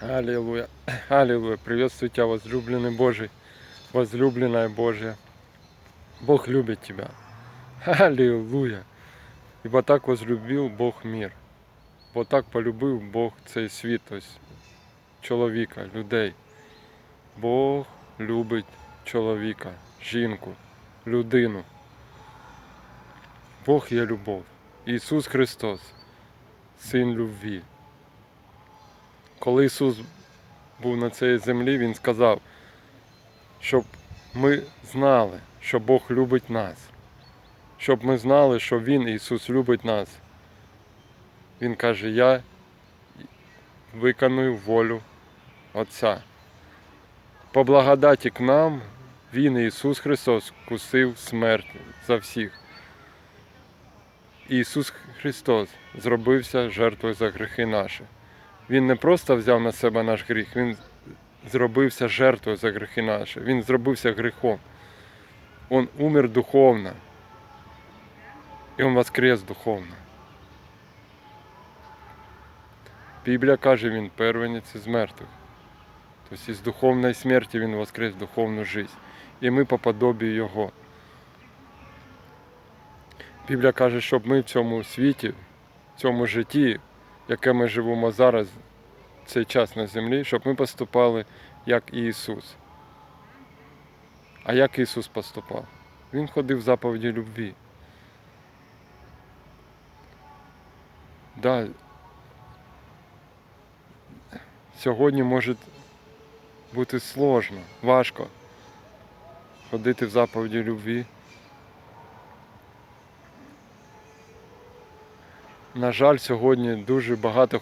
Аллилуйя. Аллилуйя. Приветствую тебя, возлюбленный Божий. Возлюбленная Божья. Бог любит тебя. Аллилуйя. Ибо так возлюбив Бог мир. Бо так полюбив Бог цей світ, тобто чоловіка, людей. Бог любить чоловіка, жінку, людину. Бог є любов. Ісус Христос, Син любві. Коли Ісус був на цій землі, Він сказав, щоб ми знали, що Бог любить нас. Щоб ми знали, що Він, Ісус, любить нас. Він каже, я виконую волю Отця. По благодаті к нам Він, Ісус Христос, кусив смерть за всіх. Ісус Христос зробився жертвою за гріхи наші. Він не просто взяв на себе наш гріх, Він зробився жертвою за гріхи наші. Він зробився гріхом. Он умер духовно. І Він воскрес духовно. Біблія каже, він первенець із мертвих. Тобто із духовної смерті він воскрес духовну життя. І ми по подобію Його. Біблія каже, щоб ми в цьому світі, в цьому житті, яке ми живемо зараз, цей час на землі, щоб ми поступали як Ісус. А як Ісус поступав? Він ходив в заповіді любві. Да, сьогодні може бути сложно, важко ходити в заповіді любві. На жаль, сьогодні дуже багато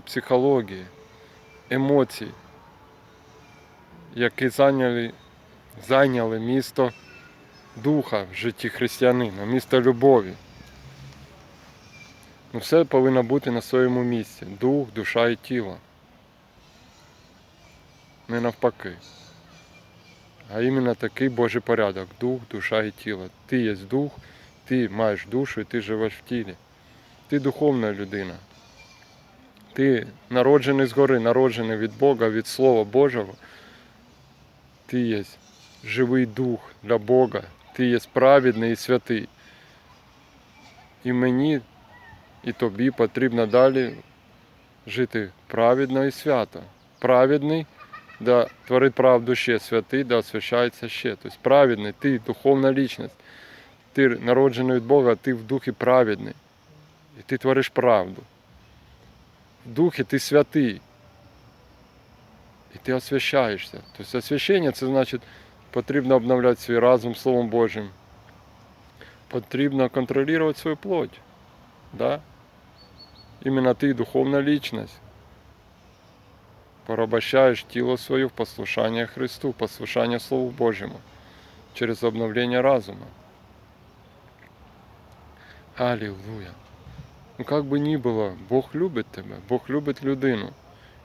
в психології, емоцій, які зайняли, зайняли місто духа в житті християнина, місто любові. Ну, все повинно бути на своєму місці. Дух, душа і тіло. Не навпаки. А іменно такий Божий порядок. Дух, душа і тіло. Ти є дух, ти маєш душу і ти живеш в тілі. Ти духовна людина. Ти народжений згори, народжений від Бога, від Слова Божого. Ти є живий дух для Бога. Ти є праведний і святий. І мені, і тобі потрібно далі жити праведно і свято. Праведний, да творить правду ще, святий, да освящається ще. Тобто праведний, ти духовна лічність. Ти народжений від Бога, ти в духі праведний. І ти твориш правду. В духі ти святий. І ти освящаєшся. Тобто освящення це значить потрібно обновляти свій разум Словом Божим. Потрібно контролювати свою плоть. Да? Іменно ти духовна лічність. Порабощаєш тіло своє в послушання Христу, в послушання Слову Божому через обновлення разума. Аллилуйя. Ну як би ні було, Бог любить тебе, Бог любить людину.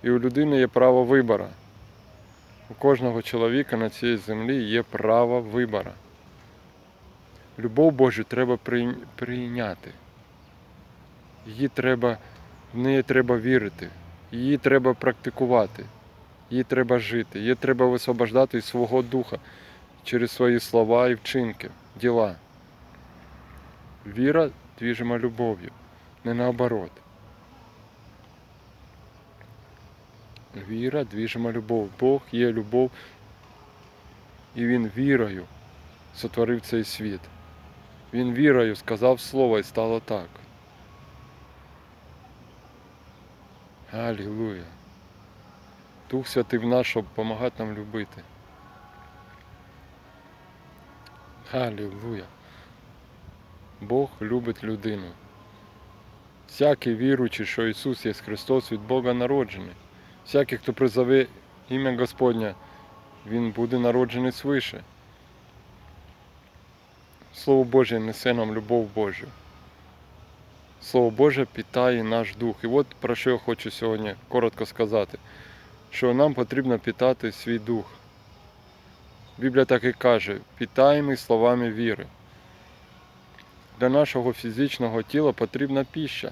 І у людини є право вибору. У кожного чоловіка на цій землі є право вибору. Любов Божу треба прийняти. Її треба, в неї треба вірити, її треба практикувати, її треба жити, її треба висвобождати із свого духа через свої слова і вчинки, діла. Віра двіжима любов'ю, не наоборот. Віра двіжима любов. Бог є любов, і Він вірою сотворив цей світ. Він вірою сказав слово і стало так. Аллилуйя. Дух Святий в нас, щоб допомагати нам любити. Аллилуйя. Бог любить людину. Всякий віруючий, що Ісус є Христос від Бога народжений. Всякий, хто призове ім'я Господнє, він буде народжений свише. Слово Боже несе нам любов Божу. Слово Боже питає наш дух. І от про що я хочу сьогодні коротко сказати, що нам потрібно питати свій дух. Біблія так і каже, питаємо словами віри. Для нашого фізичного тіла потрібна піща.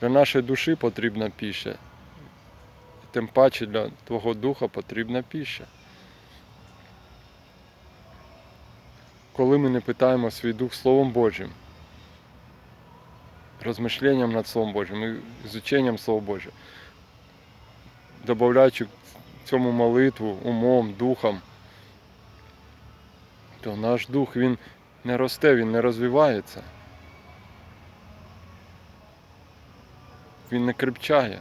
Для нашої душі потрібна піща. Тим паче для твого духа потрібна піща. Коли ми не питаємо свій дух Словом Божим, розмишленням над Словом Божим, і ізученням Слова Божого, додаючи цьому молитву умом, духом, то наш дух він не росте, він не розвивається. Він не крепчає.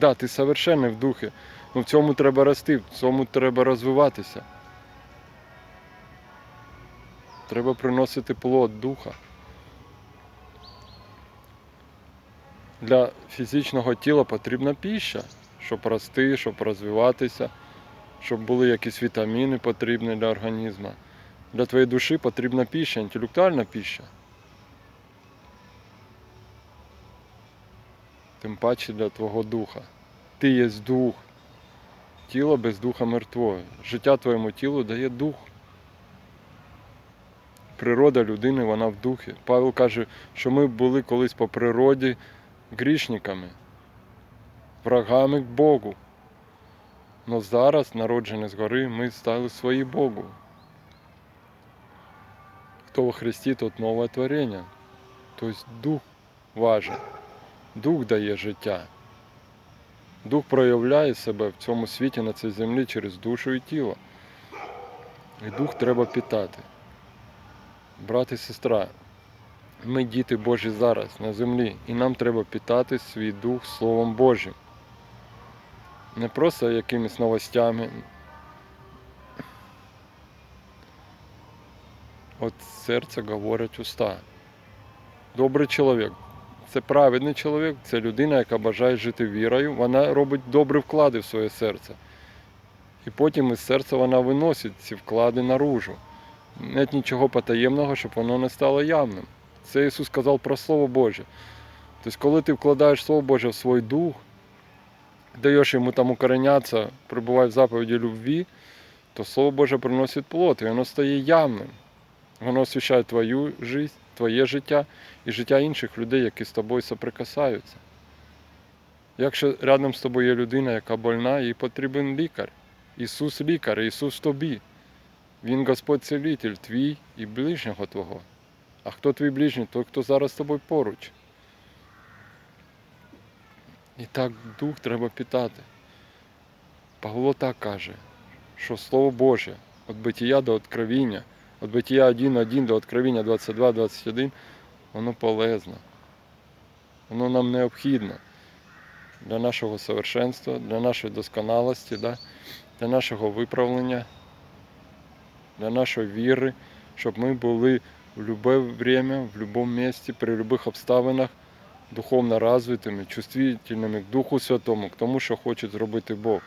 Да, ти совершенний в духі, але в цьому треба рости, в цьому треба розвиватися. Треба приносити плод духа. Для фізичного тіла потрібна піща, щоб рости, щоб розвиватися, щоб були якісь вітаміни потрібні для організму. Для твоєї душі потрібна піща, інтелектуальна піща. Тим паче для твого духа. Ти є дух. Тіло без духа мертвое. Життя твоєму тілу дає дух. Природа людини, вона в духі. Павел каже, що ми були колись по природі грішниками, врагами к Богу. Но зараз, народжені згори, ми стали свої Богу. Хто во Христі, тот нове творення. Тобто дух важен. Дух дає життя. Дух проявляє себе в цьому світі на цій землі через душу і тіло. І дух треба питати. Брат і сестра, ми діти Божі зараз на землі, і нам треба питати свій дух Словом Божим. Не просто якимись новостями. От серце говорить уста. Добрий чоловік. Це праведний чоловік, це людина, яка бажає жити вірою, вона робить добрі вклади в своє серце. І потім із серця вона виносить ці вклади наружу. Нет нічого потаємного, щоб воно не стало явним. Це Ісус сказав про Слово Боже. Тобто, коли ти вкладаєш Слово Боже в свій дух, даєш йому там укоренятися, прибувай в заповіді любві, то Слово Боже приносить плод, і воно стає явним. Воно освіщає твою життя, твоє життя і життя інших людей, які з тобою соприкасаються. Якщо рядом з тобою є людина, яка больна, їй потрібен лікар. Ісус лікар, Ісус тобі. Він Господь целитель твій і ближнього Твого. А хто твій ближній? Той, хто зараз з тобою поруч. І так дух треба питати. Павло так каже, що Слово Боже від битія до откровіння, від битія 1.1 до откровіння 22-21, воно полезно. Воно нам необхідно для нашого совершенства, для нашої досконалості, да? для нашого виправлення, для нашої віри, щоб ми були в любе время, в будь-якому місці, при будь-яких обставинах духовно розвитими, чувствительними к Духу Святому, к тому, що хоче зробити Бог.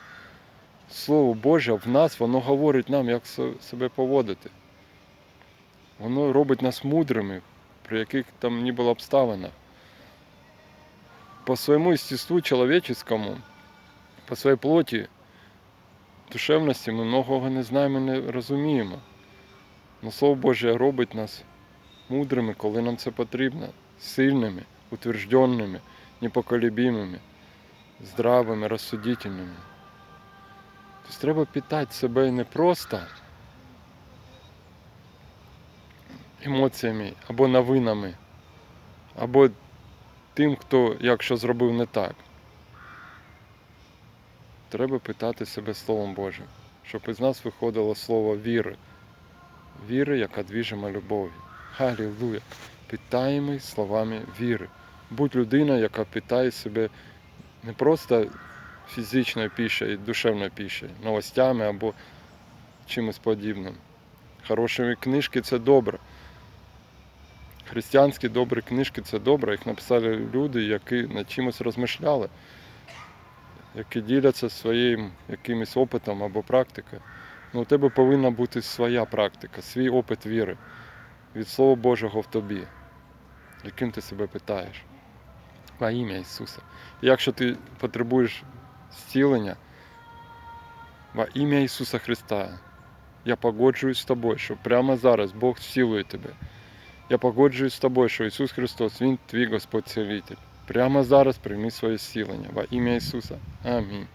Слово Боже в нас, воно говорить нам, як себе поводити. Воно робить нас мудрими, при яких там ні було обставинах. По своєму естеству чоловіческому, по своїй плоті, душевності ми многого не знаємо, не розуміємо. Но Слово Боже робить нас мудрими, коли нам це потрібно, сильними, утвержденними, непоколебимими, здравими, розсудительними. Тобто треба питати себе не просто емоціями або новинами, або тим, хто якщо зробив не так. Треба питати себе Словом Божим, щоб із нас виходило слово віри. Віри, яка двіжима любов'ю. Халілуя. Питаємо словами віри. Будь людина, яка питає себе не просто фізичною пішою, душевною пішою, новостями або чимось подібним. Хороші книжки це добре. Християнські добрі книжки це добре. Їх написали люди, які над чимось розмишляли, які діляться своїм якимось опитом або практикою. Ну, у тебе повинна бути своя практика, свій опит віри від Слова Божого в тобі, яким ти себе питаєш. Во ім'я Ісуса. І якщо ти потребуєш зцілення, во ім'я Ісуса Христа, я погоджуюсь з тобою, що прямо зараз Бог зцілує тебе. Я погоджуюсь з тобою, що Ісус Христос, Він твій Господь Цілитель. Прямо зараз прийми своє зцілення во ім'я Ісуса. Амінь.